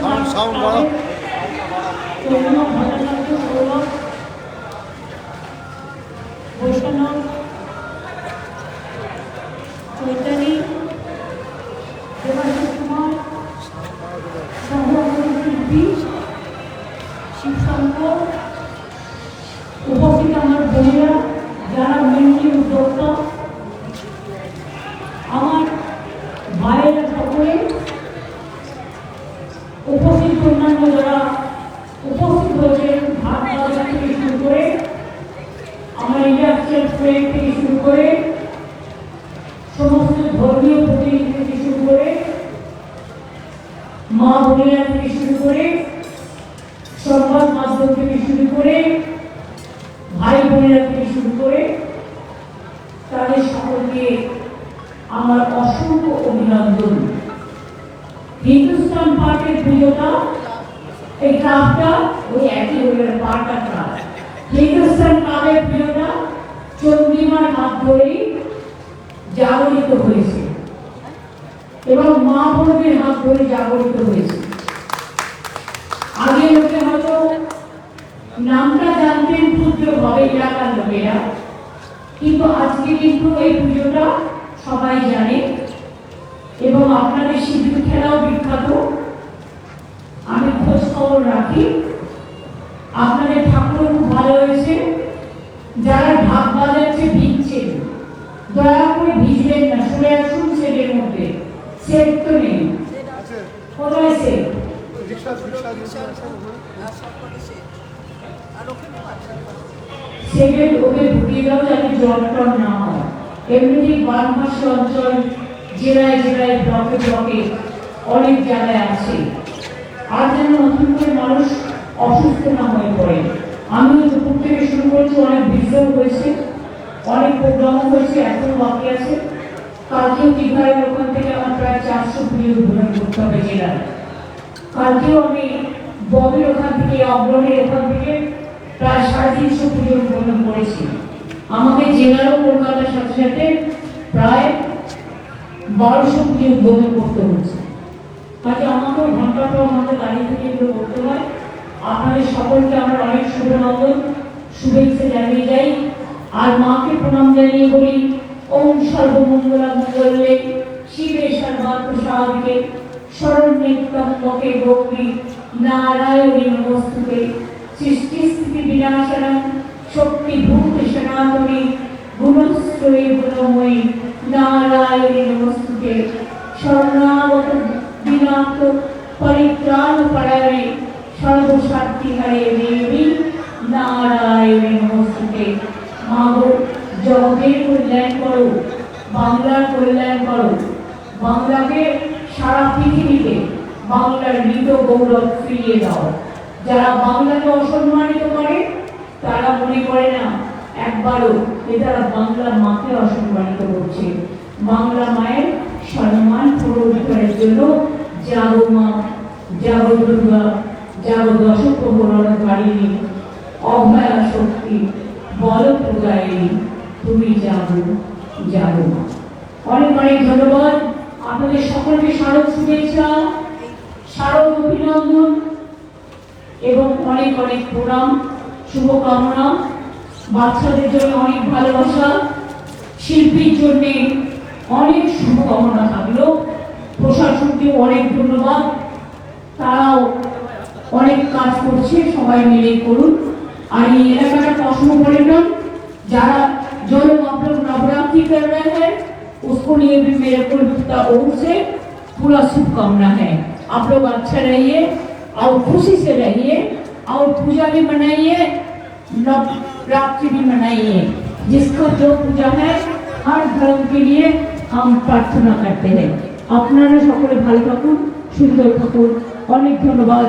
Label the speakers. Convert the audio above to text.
Speaker 1: Sound
Speaker 2: sound বাড়াও বৈষ্ণব চৈতালি থেকে শুরু করে সংবাদ মাধ্যম থেকে শুরু করে ভাই বোনেরা থেকে শুরু করে তাদের সকলকে আমার অসংখ্য অভিনন্দন। হিন্দুস্তান পার্কের পুজোটা, এই ক্লাবটা, ওই একই হয়ে পার্কটা ক্লাব। হিন্দুস্তান ক্লাবের পুজোটা চন্দ্রিমার হাত ধরেই জাগরিত হয়েছে এবং মা বোনদের হাত ধরে জাগরিত হয়েছে। নামটা জানতেন ক্ষুদ্রভাবে এলাকার লোকেরা। কিন্তু আজকে কিন্তু এই পুজোটা সবাই জানে এবং আপনাদের সিঁদুর খেলাও বিখ্যাত। আমি খোঁজ খবর রাখি। আপনাদের ঠাকুর খুব ভালো হয়েছে। যারা ঢাক বাজাচ্ছে ভিজছেন দয়া করে ভিজবেন না সরে আসুন সেটের মধ্যে। সেট তো নেই। কোথায় সেট? সেটের ওকে ঢুকিয়ে দাও যাতে টল না হয়। এমনিতেই বানভাসী অঞ্চল জেলায় জেলায় ব্লকে ব্লকে অনেক জায়গায় আছে। আর যেন নতুন করে মানুষ অসুস্থ না হয়ে পড়ে। আমিও দুপুর থেকে শুরু করেছি অনেক ভিডিও হয়েছে অনেক প্রোগ্রামও হয়েছে এখনও বাকি আছে। কালকেও দীঘায় ওখান থেকে আমার প্রায় চারশো ভিডিও উদ্বোধন করতে হবে জেলায়। কালকেও আমি ববের ওখান থেকে অগ্রণের ওখান থেকে প্রায় সাড়ে তিনশো পুজো উদ্বোধন করেছি। আমাকে জেলারও কলকাতার সাথে সাথে প্রায় বারোশো পুজো উদ্বোধন করতে হচ্ছে। কাজে আমাকেও ঘণ্টা পর দাঁড়িয়ে থেকে এগুলো করতে হয়। আপনাদের সকলকে আমার অনেক শুভনন্দন শুভেচ্ছা জানিয়ে যাই। আর মাকে প্রণাম জানিয়ে বলি, ওম সর্বমঙ্গলা মঙ্গলে শিবে সর্বাত্ম সাহায্যে শরণ্যে গৌরী নারায়ণী নমস্তুতে সৃষ্টি, স্থিতি, বিনাশনম, শক্তি, ভূত, সনাতনী, গুণশ্রয়ে, গুণময়ী, নারায়ণী নমস্তুতে শরণাগত বিনাত পরিত্রাণ পরায়ণে সর্বশক্তি হরে দেবী নারায়ণী নমস্তুতে মাগো, জগতের কল্যাণ করো, বাংলার কল্যাণ করো, বাংলাকে সারা পৃথিবীতে বাংলার মৃত গৌরব ফিরিয়ে দাও। যারা বাংলাকে অসম্মানিত করে, তারা মনে করে না, একবারও যে তারা বাংলা মাকে অসম্মানিত করছে। বাংলা মায়ের সম্মান পুনরুদ্ধারের জন্য যাব মা, যাব দুর্গা, যাব দশক প্রহরণকারিণী অভয়া শক্তি বল প্রদায়িনী তুমি যাব যাব মা অনেক অনেক ধন্যবাদ আপনাদের সকলকে স্মারক শুভেচ্ছা স্মারক অভিনন্দন এবং অনেক অনেক প্রণাম শুভকামনা বাচ্চাদের জন্য অনেক ভালোবাসা শিল্পীর জন্য অনেক শুভকামনা থাকলো প্রশাসনকে অনেক ধন্যবাদ তারাও অনেক কাজ করছে সবাই মিলে করুন আর এই এলাকাটা কসমোপলিটন যারা जो लोग आप लोग नवरात्रि कर रहे हैं उसको लिए भी मेरे को ओर से पूरा शुभकामना है आप लोग अच्छा रहिए और खुशी से रहिए और पूजा भी मनाइए नवरात्रि भी मनाइए जिसका जो पूजा है हर धर्म के लिए हम प्रार्थना करते हैं আপনারা সকলে ভালো থাকুন সুন্দর থাকুন অনেক ধন্যবাদ